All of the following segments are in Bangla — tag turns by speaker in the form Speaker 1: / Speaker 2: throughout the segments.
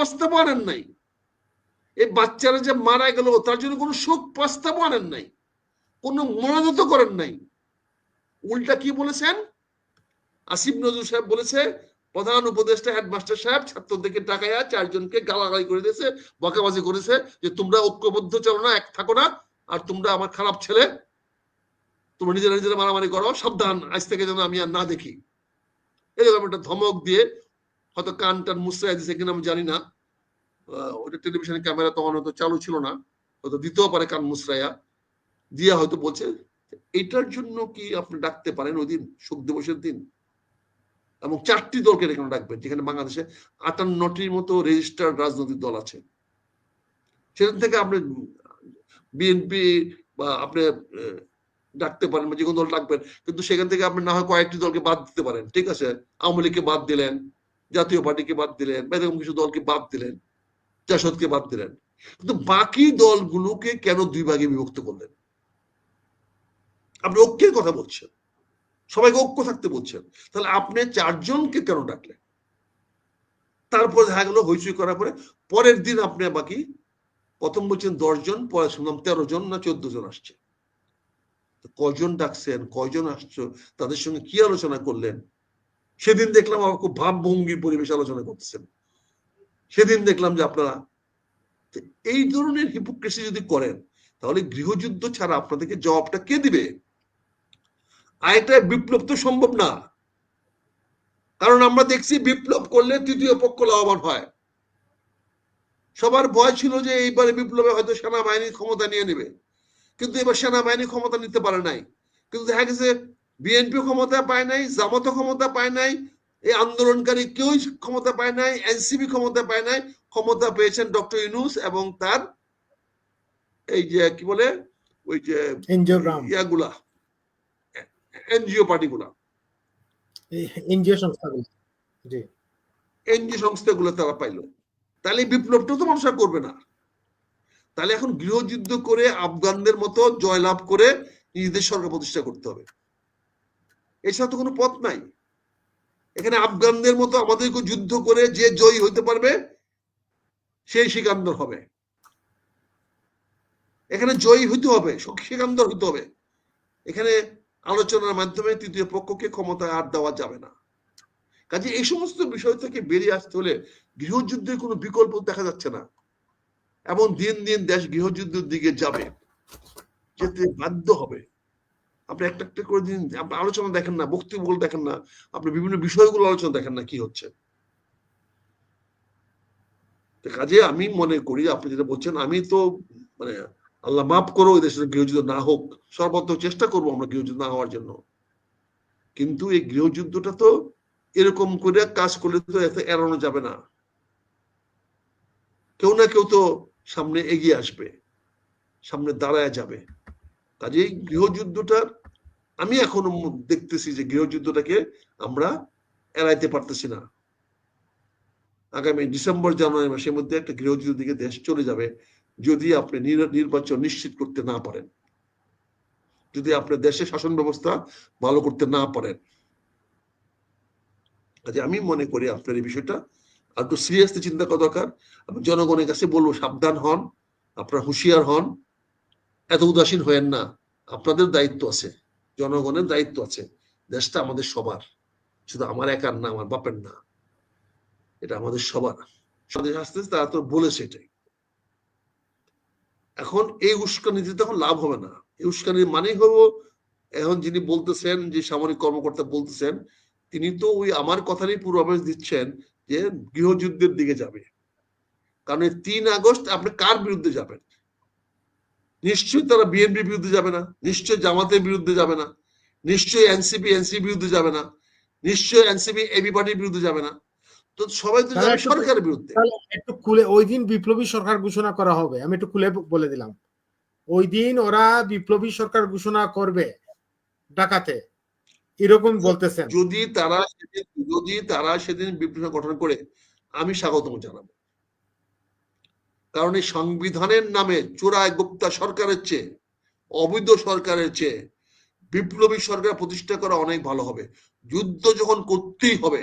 Speaker 1: প্রস্তাব আনেন নাই। এই বাচ্চারা যে মারা গেল, তার জন্য কোনো শোক প্রস্তাব আনেন নাই। কোনো মনোনত করেন নাই। উল্টা কি বলেছেন? আসিফ নজরুল সাহেব বলেছে, প্রধান উপদেষ্টা, হেডমাস্টার সাহেব, ছাত্রদেরকে টাকায়া চারজনকে গালাগালি করে দিয়েছে, বকাবাজি করেছে যে তোমরা ঐক্যবদ্ধ চলো না, এক থাকো না, আর তোমরা আমার খারাপ ছেলে, তোমরা নিজেরা নিজেরা মারামারি করো, সাবধান, আজ থেকে যেন আমি আর না দেখি। এরকম একটা ধমক দিয়ে হয়তো কান টান মুসরাই দিছে কিনা আমি জানি না। ওটা টেলিভিশনের ক্যামেরা তখন হয়তো চালু ছিল না। হয়তো দিতেও পারে কান মুসরাইয়া দিয়া হয়তো বলছে এটার জন্য কি আপনি ডাকতে পারেন ওই দিন, শোক দিবসের দিন? এবং চারটি দলকে এখানে ডাকবেন, যেখানে বাংলাদেশে আটান্নটির মতো রেজিস্টার্ড রাজনৈতিক দল আছে। সেখান থেকে আপনি বিএনপি বা আপনি ডাকতে পারেন বা যে কোনো দল ডাকবেন। কিন্তু সেখান থেকে আপনি না হয় কয়েকটি দলকে বাদ দিতে পারেন, ঠিক আছে? আওয়ামী লীগকে বাদ দিলেন জাতীয় পার্টিকে বাদ দিলেন বা এরকম কিছু দলকে বাদ দিলেন, জাসদকে বাদ দিলেন। কিন্তু বাকি দলগুলোকে কেন দুই ভাগে বিভক্ত করলেন? আপনি ঐক্যের কথা বলছেন, সবাইকে ঐক্য থাকতে বলছেন, তাহলে আপনি চারজনকে কেন ডাকলেন? তারপর দেখা গেল, হইচই করার পরে পরের দিন আপনি বাকি, প্রথম বলছেন দশ জন পরে শুনলাম তেরো জন না চোদ্দ জন আসছে। তো কয়জন ডাকছেন কয়জন আসছো, তাদের সঙ্গে কি আলোচনা করলেন? সেদিন দেখলাম আমার খুব ভাবভঙ্গির পরিবেশ আলোচনা করতেছেন। সেদিন দেখলাম যে আপনারা এই ধরনের হিপোক্রেসি যদি করেন, তাহলে গৃহযুদ্ধ ছাড়া আপনাদেরকে জবাবটা কে দিবে? আরেকটা বিপ্লব তো সম্ভব না। কারণ আমরা দেখছি বিপ্লব করলে তৃতীয় পক্ষ লাভবান হয়। সবার ভয় ছিল যে এইবারে বিপ্লবে হয়তো সেনাবাহিনী ক্ষমতা নিয়ে নেবে। কিন্তু এবার সেনাবাহিনী ক্ষমতা নিতে পারে নাই। কিন্তু দেখা গেছে বিএনপি ক্ষমতা পায় নাই জামাত ক্ষমতা পায় নাই এই আন্দোলনকারী কেউই ক্ষমতা পায় নাই এনসিবি ক্ষমতা পায় নাই ক্ষমতা পেয়েছেন ডক্টর ইউনুস এবং তার এই যে কি বলে ওই যে ইয়াগুলা এনজিও পার্টিগুলা।
Speaker 2: এনজিও সংস্থাগুলো
Speaker 1: এনজিও সংস্থাগুলো তারা পাইলো। তাহলে বিপ্লবটা তো মানুষ করবে না। তাহলে এখন গৃহযুদ্ধ করে আফগানদের মতো জয়লাভ করে নিজেদের সরকার প্রতিষ্ঠা করতে হবে। এছাড়া তো কোনো পথ নাই। এখানে আফগানদের মতো আমাদেরকে যুদ্ধ করে যে জয়ী হইতে পারবে, সেই সিকান্দর হবে। এখানে জয়ী হইতে হবে সিকান্দর হইতে হবে। এখানে আলোচনার মাধ্যমে তৃতীয় পক্ষকে ক্ষমতায় আর দেওয়া যাবে না। কাজে এই সমস্ত বিষয় থেকে বেরিয়ে আসতে হলে গৃহযুদ্ধের কোনো বিকল্প দেখা যাচ্ছে না। এবং দিন দিন দেশ গৃহযুদ্ধের দিকে যাবে, যেতে বাধ্য হবে। আপনি একটা একটা করে দিন আপনি আলোচনা দেখেন না, বক্তব্যগুলো দেখেন না, আপনি বিভিন্ন বিষয়গুলো আলোচনা দেখেন না, কি হচ্ছে? কাজে আমি মনে করি, আপনি যেটা বলছেন, আমি তো মানে আল্লাহ মাফ করো এই দেশের গৃহযুদ্ধ না হোক, সর্বত্র চেষ্টা করব আমরা গৃহযুদ্ধ না হওয়ার জন্য। কিন্তু এই গৃহযুদ্ধটা তো এরকম করে কাজ করলে তো এত এড়ানো যাবে না। কেউ না কেউ তো সামনে এগিয়ে আসবে, সামনে দাঁড়ায় যাবে। কাজেই গৃহযুদ্ধটার আমি এখনও দেখতেছি যে গৃহযুদ্ধটাকে আমরা এড়াইতে পারতেছি না। আগামী ডিসেম্বর, জানুয়ারি মাসের মধ্যে একটা গৃহযুদ্ধের দিকে দেশ চলে যাবে যদি আপনি নির্বাচন নিশ্চিত করতে না পারেন। যদি আপনার দেশের শাসন ব্যবস্থা ভালো করতে না পারেন। আমি মনে করি আপনার এই বিষয়টা আর একটু সিরিয়াসলি চিন্তা করা দরকার। আমি জনগণের কাছে বলব, সাবধান হন, আপনারা হুঁশিয়ার হন, এত উদাসীন হয়েন না। আপনাদের দায়িত্ব আছে। জনগণের দায়িত্ব আছে। দেশটা আমাদের সবার। শুধু আমার একার না, আমার বাপের না। এটা আমাদের সবার। স্বদেশ আসতে তারা তো বলেছে এটাই। এখন এই উস্কানিতে তখন লাভ হবে না। এই উস্কানির মানেই হব এখন যিনি বলতেছেন, যে সামরিক কর্মকর্তা বলতেছেন, তিনি তো ওই আমার কথারই পূর্বাভাস দিচ্ছেন যে গৃহযুদ্ধের দিকে যাবে। কারণ এই তিন আগস্ট আপনি কার বিরুদ্ধে যাবেন? নিশ্চয়ই তারা বিএনপির বিরুদ্ধে যাবে না। নিশ্চয়ই জামাতের বিরুদ্ধে যাবে না। নিশ্চয়ই এনসিপি এনসিপি বিরুদ্ধে যাবে না। নিশ্চয়ই এনসিপি এবি পার্টির বিরুদ্ধে যাবে না। তো সবাই তো যাবে সরকারের বিরুদ্ধে।
Speaker 2: একটু খুলে ওই দিন বিপ্লবী সরকার ঘোষণা করা হবে। আমি একটু খুলে বলে দিলাম। ওই দিন ওরা বিপ্লবী সরকার ঘোষণা করবে ঢাকাতে এরকম বলতেছেন।
Speaker 1: যদি তারা যদি তারা সেদিন বিপ্লব গঠন করে আমি স্বাগতম জানাব। কারণ এই সংবিধানের নামে চোরায় গুপ্তা সরকারের চেয়ে অবৈধ সরকারের চেয়ে বিপ্লবী সরকার প্রতিষ্ঠা করা অনেক ভালো হবে। যুদ্ধ যখন করতেই হবে,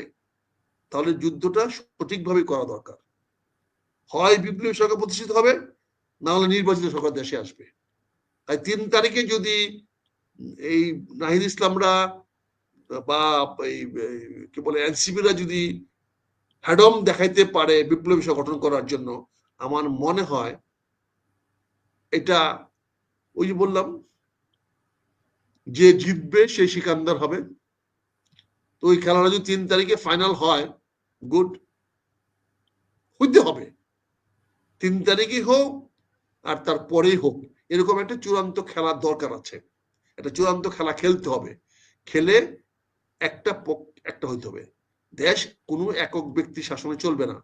Speaker 1: তাহলে যুদ্ধটা সঠিকভাবে করা দরকার। হয় বিপ্লবী সরকার প্রতিষ্ঠিত হবে, না হলে নির্বাচিত সরকার দেশে আসবে। তাই তিন তারিখে যদি এই নাহিদ ইসলামরা বা এই কি বলে, এনসিপিরা যদি হ্যাডম দেখাইতে পারে বিপ্লবী সরকার গঠন করার জন্য, আমার মনে হয় এটা ওই যে বললাম যে জিতবে সে সিকান্দার হবে। তো ওই খেলাটা যদি তিন তারিখে ফাইনাল হয় গুড হইতে হবে। তিন তারিখে হোক আর তারপরেই হোক এরকম একটা চূড়ান্ত খেলার দরকার আছে। একটা চূড়ান্ত খেলা খেলতে হবে। খেলে একটা একটা হইতে হবে। দেশ কোনো একক ব্যক্তি শাসনে চলবে না।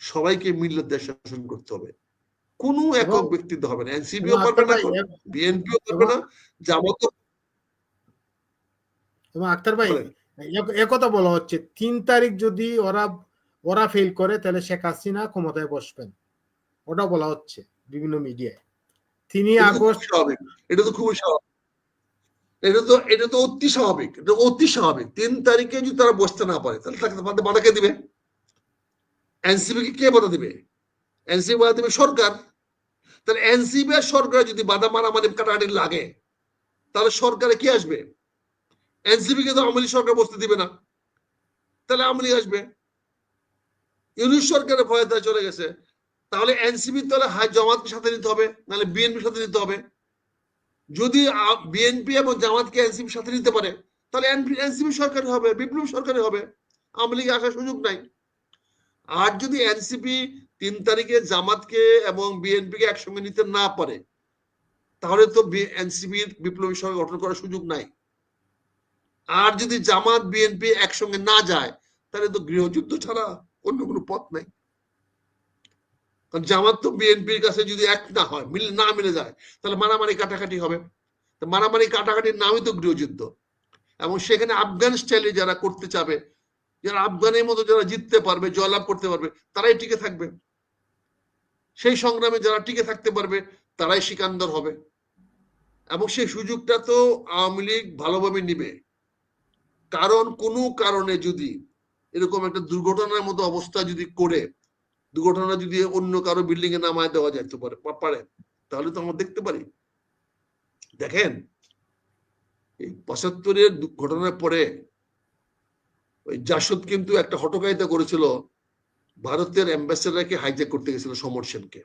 Speaker 1: সবাইকে মিলে দেশ শাসন করতে হবে। কোনো একক ব্যক্তিত্ব হবে না। এনসিপিও পারবে না
Speaker 2: আক্তার
Speaker 1: বিএনপিও পারবে না। জামাত
Speaker 2: এবং আক্তার ভাই
Speaker 1: বলেন।
Speaker 2: এ- এ কথা বলা হচ্ছে তিন তারিখ যদি ওরা ওরা ফেল করে তাহলে শেখ হাসিনা ক্ষমতায় বসবেন। ওটা বলা হচ্ছে বিভিন্ন মিডিয়ায় তিনি আগস্ট
Speaker 1: স্বাভাবিক। এটা তো খুবই স্বাভাবিক। এটা তো এটা তো অতি স্বাভাবিক। এটা অতি স্বাভাবিক। তিন তারিখে যদি তারা বসতে না পারে তাহলে তাকে বাধা- বাধা কে দিবে। এনসিপি কে কে বাধা দিবে? এনসিপি বাধা দিবে সরকার। তাহলে এনসিপি আর সরকার যদি বাধা মারামারি কাটাকাটি লাগে তাহলে সরকারে কি আসবে? এনসিপি কে তো আওয়ামী সরকার বসতে দিবে না। তাহলে আওয়ামী লীগ আসবে। ইউনিট সরকারের ভয়ে তারা চলে গেছে। তাহলে এনসিপি তাহলে হাই জামাতকে সাথে নিতে হবে, নাহলে বিএনপির সাথে নিতে হবে। যদি বিএনপি এবং জামাতকে এনসিপি সাথে নিতে পারে, তাহলে এনসিপি সরকারি হবে, বিপ্লব সরকারি হবে। আওয়ামী লীগ আসার সুযোগ নাই। আর যদি এনসিপি তিন তারিখে জামাতকে এবং বিএনপিকে একসঙ্গে নিতে না পারে, তাহলে তো এনসিপির বিপ্লবী সরকার গঠন করার সুযোগ নাই। আর যদি জামাত বিএনপি একসঙ্গে না যায়, তাহলে তো গৃহযুদ্ধ ছাড়া অন্য কোনো পথ নাই। কারণ জামাত তো বিএনপির কাছে যদি এক না হয়, মিলে না মিলে যায়, তাহলে মারামারি কাটাকাটি হবে। মারামারি কাটাকাটির নামই তো গৃহযুদ্ধ। এবং সেখানে আফগান স্টাইলে যারা করতে চাবে, যারা আফগানের মতো যারা জিততে পারবে, জয়লাভ করতে পারবে, তারাই টিকে থাকবে। সেই সংগ্রামে যারা টিকে থাকতে পারবে, তারাই সিকান্দর হবে। এবং সেই সুযোগটা তো আওয়ামী লীগ ভালোভাবে নিবে। কারণ কোনো কারণে যদি এরকম একটা দুর্ঘটনার মতো অবস্থা যদি করে, দুর্ঘটনা যদি অন্য কারও বিল্ডিং এ নামায় দেওয়া যেতে পারে পারে, তাহলে তো আমরা দেখতে পারি। দেখেন, এই পঁচাত্তরের ঘটনার পরে ওই জাসদ কিন্তু একটা হটকারিতা করেছিল, ভারতের অ্যাম্বাসেডারকে হাইজ্যাক করতে গেছিল সমর সেনকে।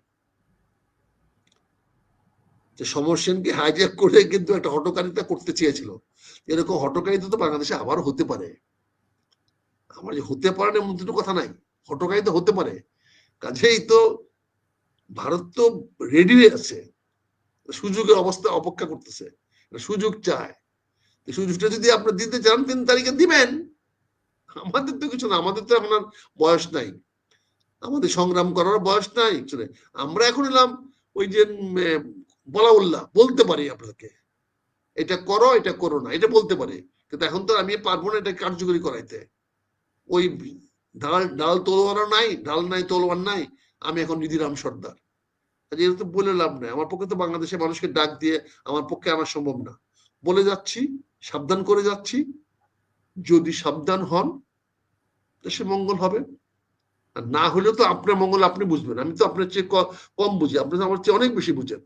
Speaker 1: যে সমর সেনকে হাইজ্যাক করে কিন্তু একটা হটকারিতা করতে চেয়েছিল। এরকম হটকারিতা তো বাংলাদেশে আবার হতে পারে। আমার যে হতে পারে না এমন দুটো কথা নাই। হটকারিতা হতে পারে। কাজেই তো ভারত তো রেডি হয়ে আছে। সুযোগের অবস্থা অপেক্ষা করতেছে। সুযোগ চায়। সুযোগটা যদি আপনার দিতে চান, তিন তারিখে দিবেন। আমাদের তো কিছু না, আমাদের তো এখন আর বয়স নাই। আমাদের সংগ্রাম করার বয়স নাই। আমরা এখন এলাম ওই যে বলা উল্লাহ বলতে পারি আপনাকে। এটা করো এটা করো না। এটা বলতে পারে। কিন্তু এখন তো আমি পারব না এটা কার্যকরী করাইতে। ওই ডাল ডাল তলোয়ারও নাই ডাল নাই, তলোয়ার নাই। আমি এখন নিধিরাম সর্দার। এটা তো বলে লাভ নাই। আমার পক্ষে তো বাংলাদেশের মানুষকে ডাক দিয়ে আমার পক্ষে আনা সম্ভব না। বলে যাচ্ছি, সাবধান করে যাচ্ছি। যদি সাবধান হন দেশে মঙ্গল হবে। না হলে তো আপনার মঙ্গল আপনি বুঝবেন। আমি তো আপনার চেয়ে কম বুঝি। আপনি আমার চেয়ে অনেক বেশি বুঝেন।